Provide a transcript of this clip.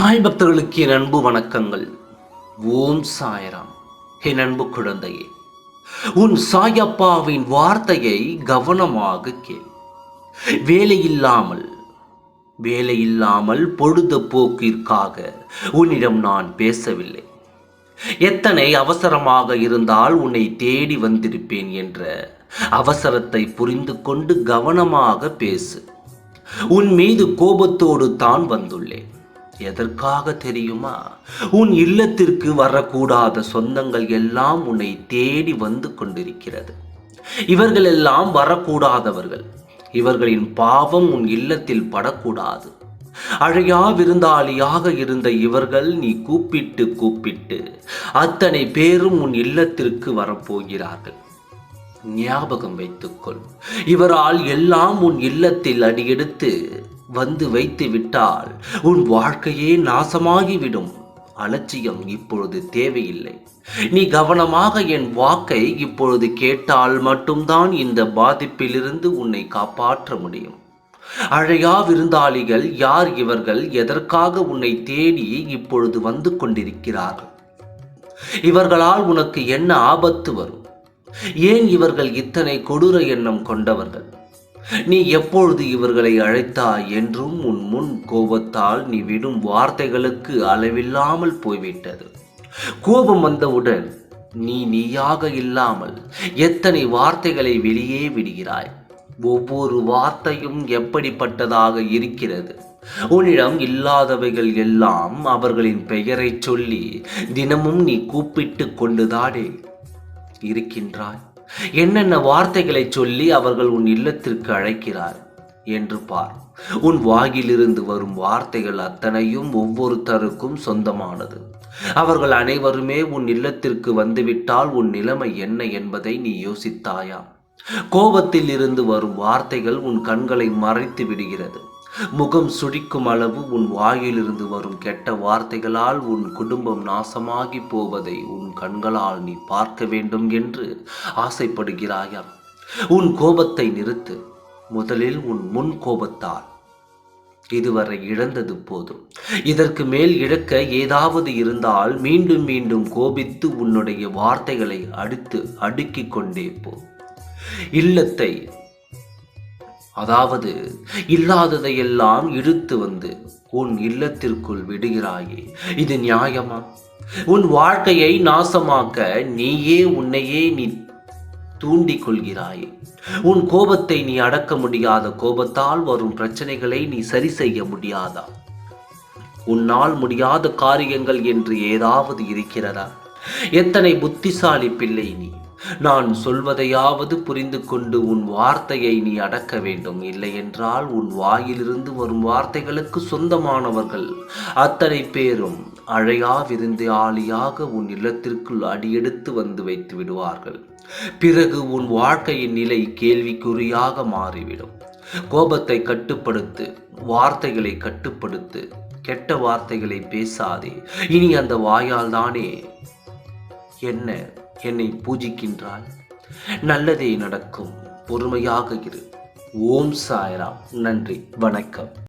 சாய் பக்தர்களுக்கு என் அன்பு வணக்கங்கள். ஓம் சாய்ராம். என் அன்பு குழந்தையே உன் சாயப்பாவின் வார்த்தையை கவனமாக கேள். வேலையில்லாமல் வேலையில்லாமல் பொழுதுபோக்கிற்காக உன்னிடம் நான் பேசவில்லை. எத்தனை அவசரமாக இருந்தால் உன்னை தேடி வந்திருப்பேன் என்ற அவசரத்தை புரிந்து கொண்டு கவனமாக பேசு. உன் மீது கோபத்தோடு தான் வந்துள்ளேன். எதற்காக தெரியுமா? உன் இல்லத்திற்கு வரக்கூடாத சொந்தங்கள் எல்லாம் உன்னை தேடி வந்து கொண்டிருக்கிறது. இவர்கள் எல்லாம் வரக்கூடாதவர்கள். இவர்களின் பாவம் உன் இல்லத்தில் படக்கூடாது. அழையா விருந்தாளியாக இருந்த இவர்கள் நீ கூப்பிட்டு கூப்பிட்டு அத்தனை பேரும் உன் இல்லத்திற்கு வரப்போகிறார்கள். ஞாபகம் வைத்துக்கொள். இவரால் எல்லாம் உன் இல்லத்தில் அடியெடுத்து வந்து வைத்து விட்டால் உன் வாழ்க்கையே நாசமாகிவிடும். அலட்சியம் இப்பொழுது தேவையில்லை. நீ கவனமாக என் வாக்கை இப்பொழுது கேட்டால் மட்டும்தான் இந்த பாதிப்பிலிருந்து உன்னை காப்பாற்ற முடியும். அழையா விருந்தாளிகள் யார் இவர்கள் எதற்காக உன்னை தேடி இப்பொழுது வந்து கொண்டிருக்கிறார்கள்? இவர்களால் உனக்கு என்ன ஆபத்து வரும்? ஏன் இவர்கள் இத்தனை கொடூர எண்ணம் கொண்டவர்கள்? நீ எப்பொழுது இவர்களை அழைத்தாய் என்றும் உன் முன் கோபத்தால் நீ விடும் வார்த்தைகளுக்கு அளவில்லாமல் போய்விட்டது. கோபம் வந்தவுடன் நீ நீயாக இல்லாமல் எத்தனை வார்த்தைகளை வெளியே விடுகிறாய்? ஒவ்வொரு வார்த்தையும் எப்படிப்பட்டதாக இருக்கிறது? உன்னிடம் இல்லாதவைகள் எல்லாம் அவர்களின் பெயரை சொல்லி தினமும் நீ கூப்பிட்டு கொண்டுதானே இருக்கின்றாய்? என்னென்ன வார்த்தைகளை சொல்லி அவர்கள் உன் இல்லத்திற்கு அழைக்கிறார்? என்று பார். உன் வாயிலிருந்து வரும் வார்த்தைகள் அத்தனையும் ஒவ்வொருத்தருக்கும் சொந்தமானது. அவர்கள் அனைவருமே உன் இல்லத்திற்கு வந்துவிட்டால் உன் நிலைமை என்ன என்பதை நீ யோசித்தாயா? கோபத்தில் இருந்து வரும் வார்த்தைகள் உன் கண்களை மறைத்து விடுகிறது. முகம் சுழிக்கும் அளவு உன் வாயிலிருந்து வரும் கெட்ட வார்த்தைகளால் உன் குடும்பம் நாசமாகி போவதை உன் கண்களால் நீ பார்க்க வேண்டும் என்று ஆசைப்படுகிறாயா? உன் கோபத்தை நிறுத்து. முதலில் உன் முன் கோபத்தால். இதுவரை இழந்தது போதும். இதற்கு மேல் இழக்க ஏதாவது இருந்தால் மீண்டும் மீண்டும் கோபித்து உன்னுடைய வார்த்தைகளை அடுத்து அடுக்கிக் கொண்டே போ. இல்லத்தை அதாவது இல்லாததையெல்லாம் இழுத்து வந்து உன் இல்லத்திற்குள் விடுகிறாயே இது நியாயமா? உன் வாழ்க்கையை நாசமாக்க நீயே உன்னையே நீ தூண்டிக் கொள்கிறாயே. உன் கோபத்தை நீ அடக்க முடியாத கோபத்தால் வரும் பிரச்சனைகளை நீ சரி செய்ய முடியாதா? உன்னால் முடியாத காரியங்கள் என்று ஏதாவது இருக்கிறதா? எத்தனை புத்திசாலி பிள்ளை நீ? நான் சொல்வதையாவது புரிந்து கொண்டு உன் வார்த்தையை நீ அடக்க வேண்டும். இல்லையென்றால் உன் வாயிலிருந்து வரும் வார்த்தைகளுக்கு சொந்தமானவர்கள். அத்தனை பேரும் அழையா விருந்தாளியாக உன் இல்லத்திற்குள் அடியெடுத்து வந்து வைத்து விடுவார்கள். பிறகு உன் வாழ்க்கையின் நிலை கேள்விக்குறியாக மாறிவிடும். கோபத்தை கட்டுப்படுத்து வார்த்தைகளை கட்டுப்படுத்து கெட்ட வார்த்தைகளை பேசாதே. இனி அந்த வாயால் தானே என்ன என்னை பூஜிக்கின்றாய். நல்லதே நடக்கும். பொறுமையாக இரு. ஓம் சாய்ராம். நன்றி. வணக்கம்.